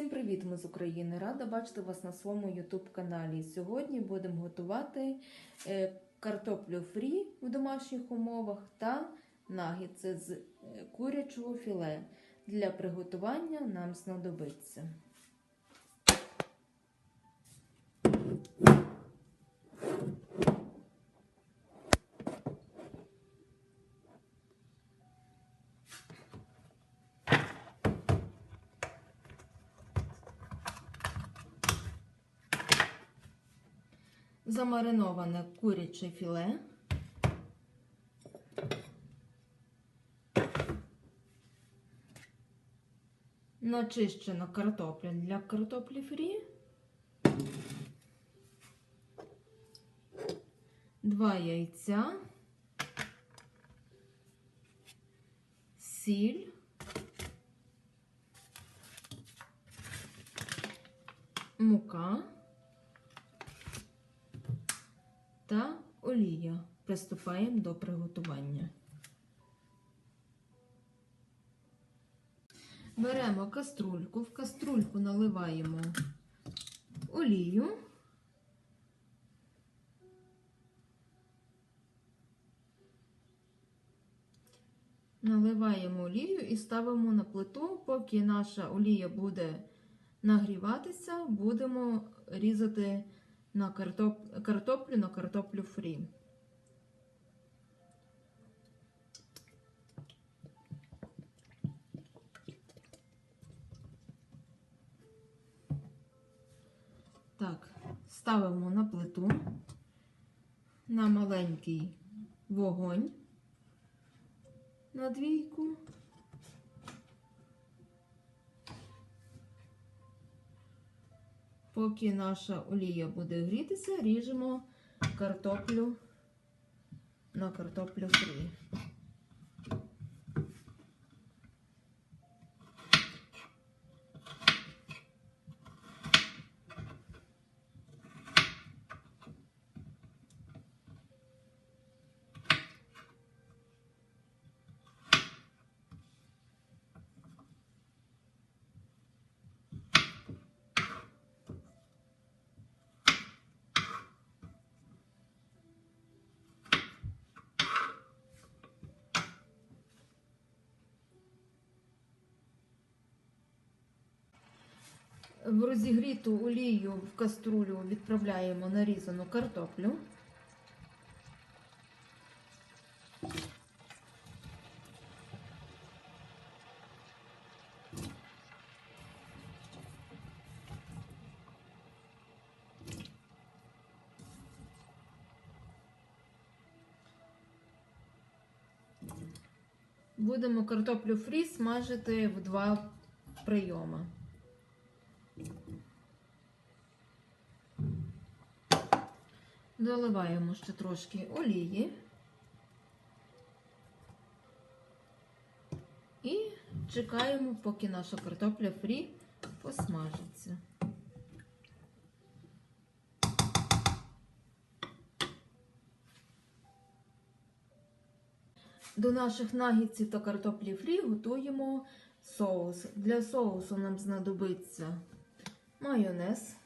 Всім привіт, ми з України! Рада бачити вас на своєму YouTube каналі. Сьогодні будемо готувати е, картоплю фрі в домашніх умовах та нагідси з е, курячого філе. Для приготування нам знадобиться. Замариноване куряче філе. Начищена картопля для картоплі фрі. Два яйця. Сіль. Мука. Олія. Приступаємо до приготування. Беремо каструльку, в каструльку наливаємо олію. Наливаємо олію і ставимо на плиту, поки наша олія буде нагріватися, будемо різати на картоп... картоплю на картоплю фрі. Так, ставимо на плиту на маленький вогонь на двійку. Поки наша олія буде грітися, ріжемо картоплю на картоплю фрі. В розігріту олію в каструлю відправляємо нарізану картоплю. Будемо картоплю фрі смажити в два прийоми. Доливаємо ще трошки олії і чекаємо, поки наша картопля фрі посмажиться. До наших нагідців та картоплі фрі готуємо соус. Для соусу нам знадобиться майонез.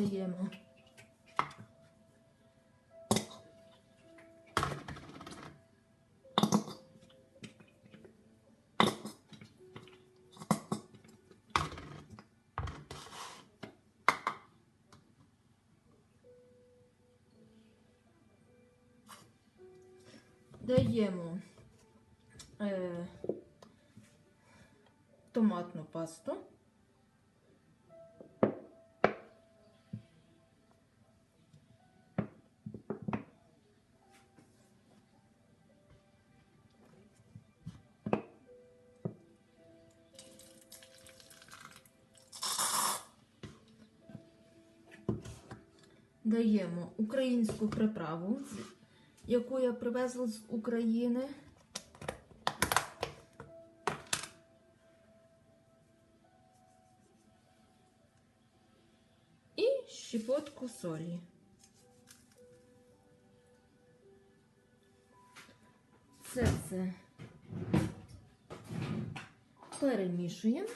Даємо даємо е, томатну пасту. даємо українську приправу, яку я привезла з України. І щепотку солі. Це все перемішуємо.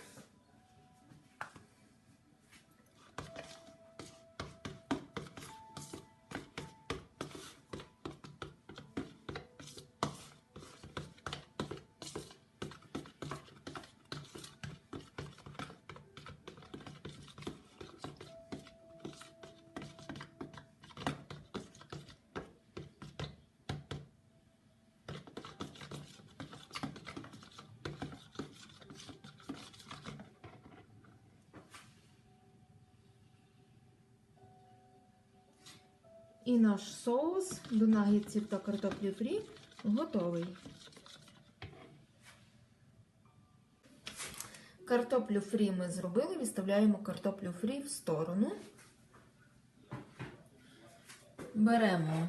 І наш соус до нагідців та картоплі фрі готовий. Картоплю фрі ми зробили, відставляємо картоплю фрі в сторону. Беремо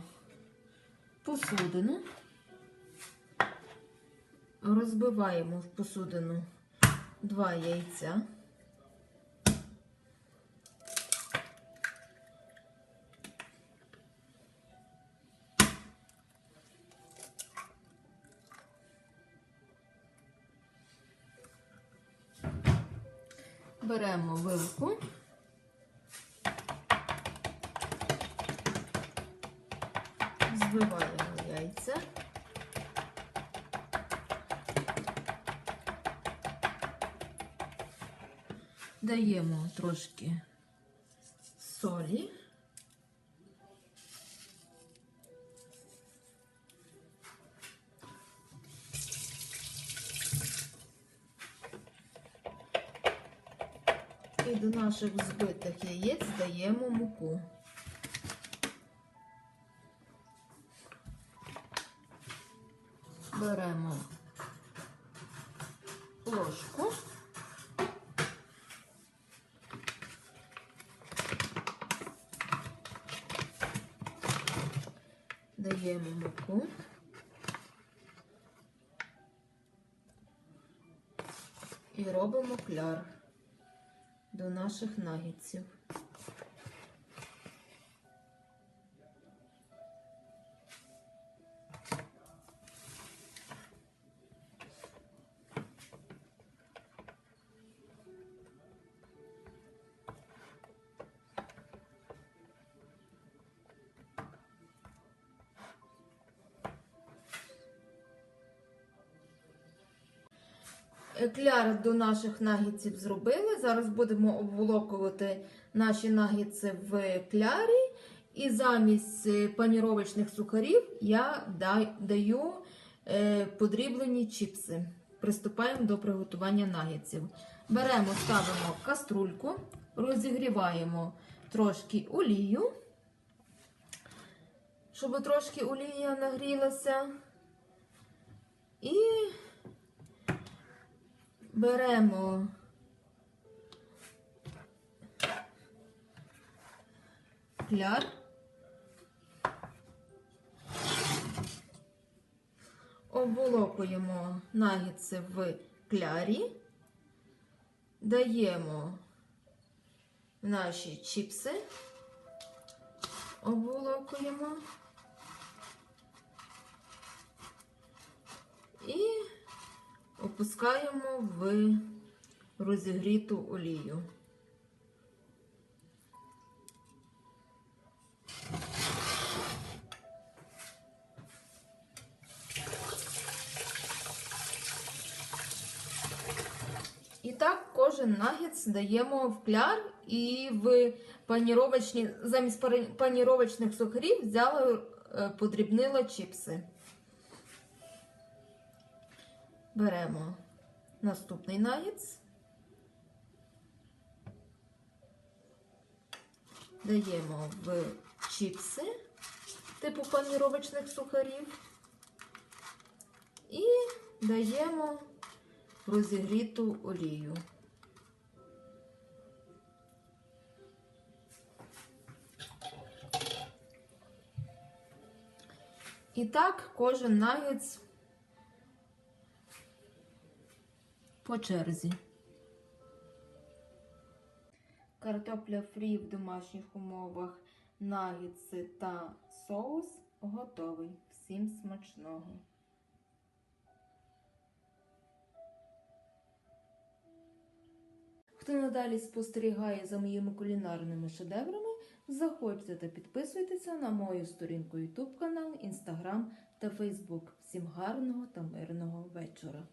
посудину, розбиваємо в посудину два яйця. Беремо вилку. Збиваємо яйця. Даємо трошки солі. І до наших збитих яєць даємо муку. Беремо ложку. Даємо муку. І робимо кляр до наших нагідців. Кляр до наших нагідців зробили. Зараз будемо обволокувати наші нагідці в клярі. І замість е, паніровочних сухарів я даю е, подріблені чіпси. Приступаємо до приготування нагідців. Беремо, ставимо каструльку, розігріваємо трошки олію, щоб трошки олія нагрілася. І беремо. Кляр, обволокуємо нагідці в клярі, даємо наші чіпси, обволокуємо опускаємо в розігріту олію. І так кожен нагетс даємо в кляр і в паніровочні, замість паніровочних сухарів взяла, е, подрібнила чіпси. Беремо наступний нагетс. Даємо в чіпси типу паніровочних сухарів і даємо розігріту олію. І так кожен нагетс по черзі. Картопля фрі в домашніх умовах, нагетси та соус готовий. Всім смачного! Хто надалі спостерігає за моїми кулінарними шедеврами, заходьте та підписуйтеся на мою сторінку YouTube канал, Instagram та Facebook. Всім гарного та мирного вечора!